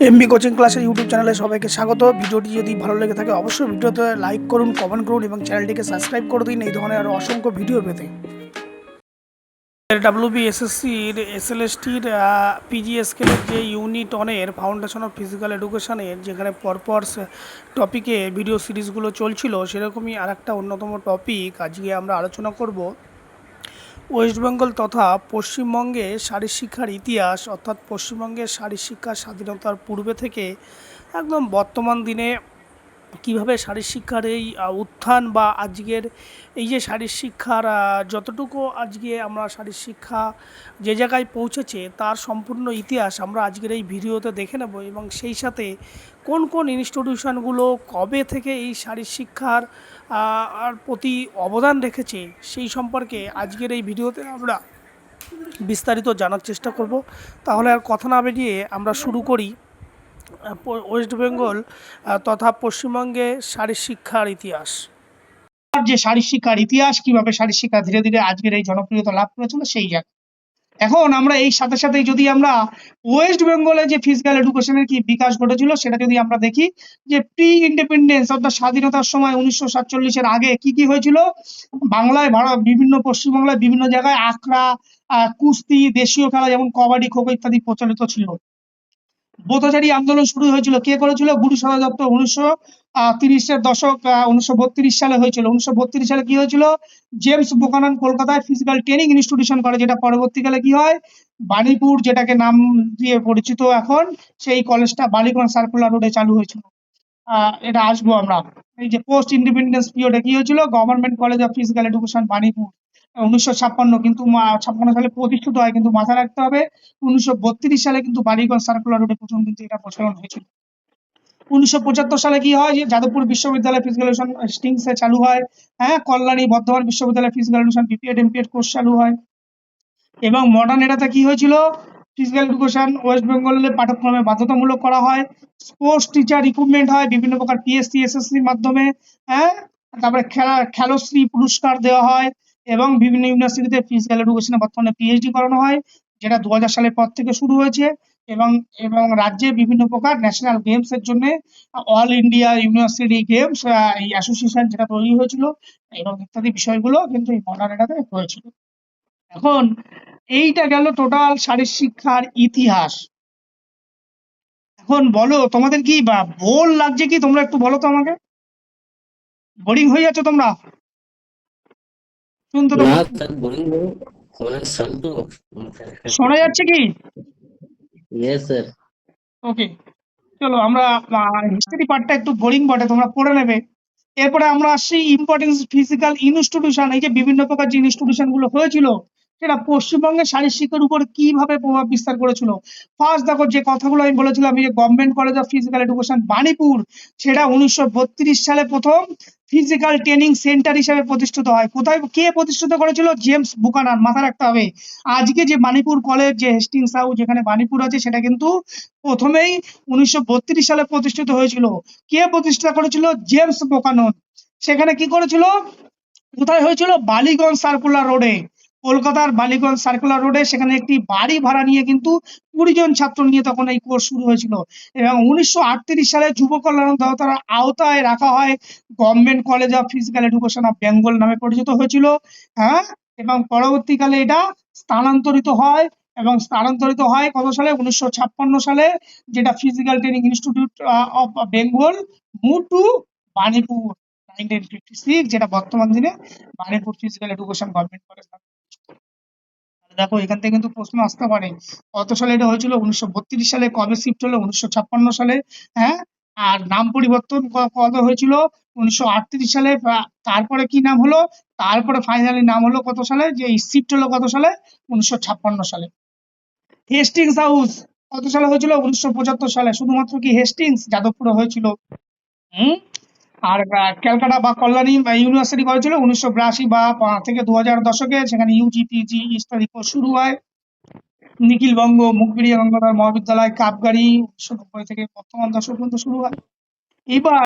MB coaching ক্লাসের YouTube চ্যানেলে সবাইকে স্বাগত। ভিডিওটি যদি ভালো লেগে থাকে, অবশ্যই ভিডিওতে লাইক করুন কমেন্ট করুন এবং চ্যানেলটিকে সাবস্ক্রাইব করে দিন। এই ধরনের আরও অসংখ্য ভিডিও পেতে। ডাব্লিউবি এসএসসির এসএলএসটির পিজি স্কেলের যে ইউনিট অনের ফাউন্ডেশন অফ ফিজিক্যাল এডুকেশনের যেখানে পরপর টপিকে ভিডিও সিরিজগুলো চলছিল, সেরকমই আর একটা অন্যতম টপিক আজকে আমরা আলোচনা করব ওয়েস্ট বেঙ্গল তথা পশ্চিমবঙ্গে শারীর শিক্ষার ইতিহাস, অর্থাৎ পশ্চিমবঙ্গের শারীর শিক্ষা স্বাধীনতার পূর্বে থেকে একদম বর্তমান দিনে কীভাবে শারীর শিক্ষার এই উত্থান বা আজকের এই যে শারীর শিক্ষার যতটুকু আজকে আমরা শারীর শিক্ষা যে জায়গায় পৌঁছেছে তার সম্পূর্ণ ইতিহাস আমরা আজকের এই ভিডিওতে দেখে নেব এবং সেই সাথে কোন কোন ইনস্টিটিউশনগুলো কবে থেকে এই শারীর শিক্ষার প্রতি অবদান রেখেছে সেই সম্পর্কে আজকের এই ভিডিওতে আমরা বিস্তারিত জানার চেষ্টা করব। তাহলে আর কথা না বেরিয়ে আমরা শুরু করি। ওয়েস্ট বেঙ্গল তথা পশ্চিমবঙ্গে শারীর শিক্ষার ইতিহাস। যে শারীর শিক্ষার ইতিহাস, কীভাবে শারীর শিক্ষা ধীরে ধীরে আজকের এই জনপ্রিয়তা লাভ করেছিল, সেই জায়গা এখন আমরা এই সাথে সাথে যদি আমরা ওয়েস্ট বেঙ্গলে যে ফিজিক্যাল এডুকেশনের কি বিকাশ ঘটেছিল, সেটা যদি আমরা দেখি, যে প্রি ইন্ডিপেন্ডেন্স অর্থাৎ স্বাধীনতার সময় উনিশশো সাতচল্লিশের আগে কি কি হয়েছিল? বাংলায়, ভারত, বিভিন্ন পশ্চিমবাংলায় বিভিন্ন জায়গায় আখড়া কুস্তি, দেশীয় খেলা যেমন কবাডি, খোখো ইত্যাদি প্রচলিত ছিল। বোধাচারী আন্দোলন শুরু হয়েছিল। কে করেছিল? গুরু সদা দত্ত উনিশশো তিরিশের দশক উনিশশো বত্রিশ সালে হয়েছিল। উনিশশো বত্রিশ সালে কি হয়েছিল? জেমস বুকানন কলকাতায় ফিজিক্যাল ট্রেনিং ইনস্টিটিউশন করে, যেটা পরবর্তীকালে কি হয়? বাণীপুর, যেটাকে নাম দিয়ে পরিচিত এখন, সেই কলেজটা বালিগঞ্জ সার্কুলার রোডে চালু হয়েছিল। এটা আসব আমরা। এই যে পোস্ট ইন্ডিপেন্ডেন্স পিরিয়ডে কি হয়েছিল? Government college of physical education Banipur. উনিশশো ছাপ্পান্ন কিন্তু ছাপ্পান্ন সালে প্রতিষ্ঠিত হয় কিন্তু মাথায় রাখতে হবে, উনিশশো বত্রিশ সালে কিন্তু বালিগঞ্জ সার্কুলার রোডে প্রথম কিন্তু এটা প্রচলন হয়েছিল। উনিশশো পঁচাত্তর সালে কি হয় যে যাদবপুর বিশ্ববিদ্যালয় ফিজিক্যাল এডুকেশন স্টিংস চালু হয় হ্যাঁ কল্যাণী, বর্ধমান বিশ্ববিদ্যালয় physical education BPEd MPEd course চালু হয়। এবং মডার্ন এরাতে কি হয়েছিল? ফিজিক্যাল এডুকেশন ওয়েস্ট বেঙ্গলের পাঠ্যক্রমে বাধ্যতামূলক করা হয় স্পোর্টস টিচার রিক্রুটমেন্ট হয়, বিভিন্ন প্রকার পিএসসি এসএসসির মাধ্যমে হ্যাঁ তারপরে খেলা, খেলশ্রী পুরস্কার দেওয়া হয় এবং বিভিন্ন ইউনিভার্সিটিতে ফিজিক্যাল এডুকেশনে বর্তমানে পিএইচডি করানো হয়, যেটা দু হাজার সালের পর থেকে শুরু হয়েছে এবং এবং রাজ্যে বিভিন্ন প্রকার ন্যাশনাল গেমস এর জন্য অল ইন্ডিয়া ইউনিভার্সিটি গেমস এই অ্যাসোসিয়েশন যেটা তৈরি হয়েছিল এবং ইত্যাদি বিষয়গুলো কিন্তু এই মডার্ন এরাতে হয়েছিল। এখন এইটা গেল টোটাল শারীর শিক্ষার ইতিহাস। এখন বলো, তোমাদের কি বোর লাগছে কি? তোমরা একটু বলো তো আমাকে। বোরিং হয়ে যাচ্ছ তোমরা? শোনা যাচ্ছে কি? ওকে চলো আমরা হিস্ট্রি পার্টটা একটু বোরিং বটে তোমরা পড়ে নেবে। এরপরে আমরা আসছি ইম্পর্টেন্স ফিজিক্যাল ইনস্টিটিউশন এই যে বিভিন্ন প্রকার যে ইনস্টিটিউশনগুলো হয়েছিল সেটা পশ্চিমবঙ্গের শারীর শিক্ষার উপর কীভাবে প্রভাব বিস্তার করেছিল? ফার্স্ট দেখো যে কথাগুলো আমি বলেছিলাম এই যে government college of physical education Banipur সেটা উনিশশো বত্রিশ সালে প্রথম ফিজিক্যাল ট্রেনিং সেন্টার হিসেবে প্রতিষ্ঠিত হয়। কোথায়, কে প্রতিষ্ঠিত করেছিল? জেমস বুকানান মাথা রাখতে হবে। আজকে যে মানিপুর কলেজ যে হেস্টিংস হাউস যেখানে মানিপুর আছে, সেটা কিন্তু প্রথমেই উনিশশো বত্রিশ সালে প্রতিষ্ঠিত হয়েছিল। কে প্রতিষ্ঠা করেছিল? জেমস বোকানন সেখানে কি করেছিল? কোথায় হয়েছিল? বালিগঞ্জ সার্কুলার রোডে কলকাতার বালিগঞ্জ সার্কুলার রোডে সেখানে একটি বাড়ি ভাড়া নিয়ে কিন্তু কুড়ি জন ছাত্র নিয়ে তখন এই কোর্স শুরু হয়েছিল। এবং উনিশশো আটত্রিশ সালে যুব কল্যাণ দপ্তরের আওতায় রাখা হয় government college of physical education of Bengal নামে পরিচিত হয়েছিল। হ্যাঁ? এবং পরবর্তীকালে এটা স্থানান্তরিত হয় এবং স্থানান্তরিত হয় কত সালে? উনিশশো ছাপ্পান্ন সালে, যেটা physical training institute of Bengal move to Banipur nineteen fifty six যেটা বর্তমান দিনে Banipur physical education government college দেখো, এখান থেকে কিন্তু প্রশ্ন আসতে পারে। কত সালে এটা হয়েছিল? উনিশশো বত্রিশ সালে কবে শিফট হলো? উনিশশো ছাপ্পান্ন সালে হ্যাঁ? আর নাম পরিবর্তন ক- কবে হয়েছিল? উনিশশো আটত্রিশ সালে তারপরে কি নাম হলো? তারপরে ফাইনালি নাম হলো কত সালে? যে শিফট হলো কত সালে? উনিশশো ছাপ্পান্ন সালে। হেস্টিংস হাউস কত সালে হয়েছিল? উনিশশো পঁচাত্তর সালে। শুধুমাত্র কি হেস্টিংস যাদবপুরে হয়েছিল। হুম? আর ক্যালকাটা বা কল্যাণী ইউনিভার্সিটি কলেজ হলো উনিশশো বিরাশি বা থেকে দু হাজার দশকে সেখানে ইউজি পিজি ইত্যাদি শুরু হয়। নিখিল বঙ্গ, মুখবিড়িয়া গঙ্গাধর মহাবিদ্যালয়, কাপগাড়ি, উনিশশো নব্বই থেকে বর্তমান দশক পর্যন্ত শুরু হয়। এবার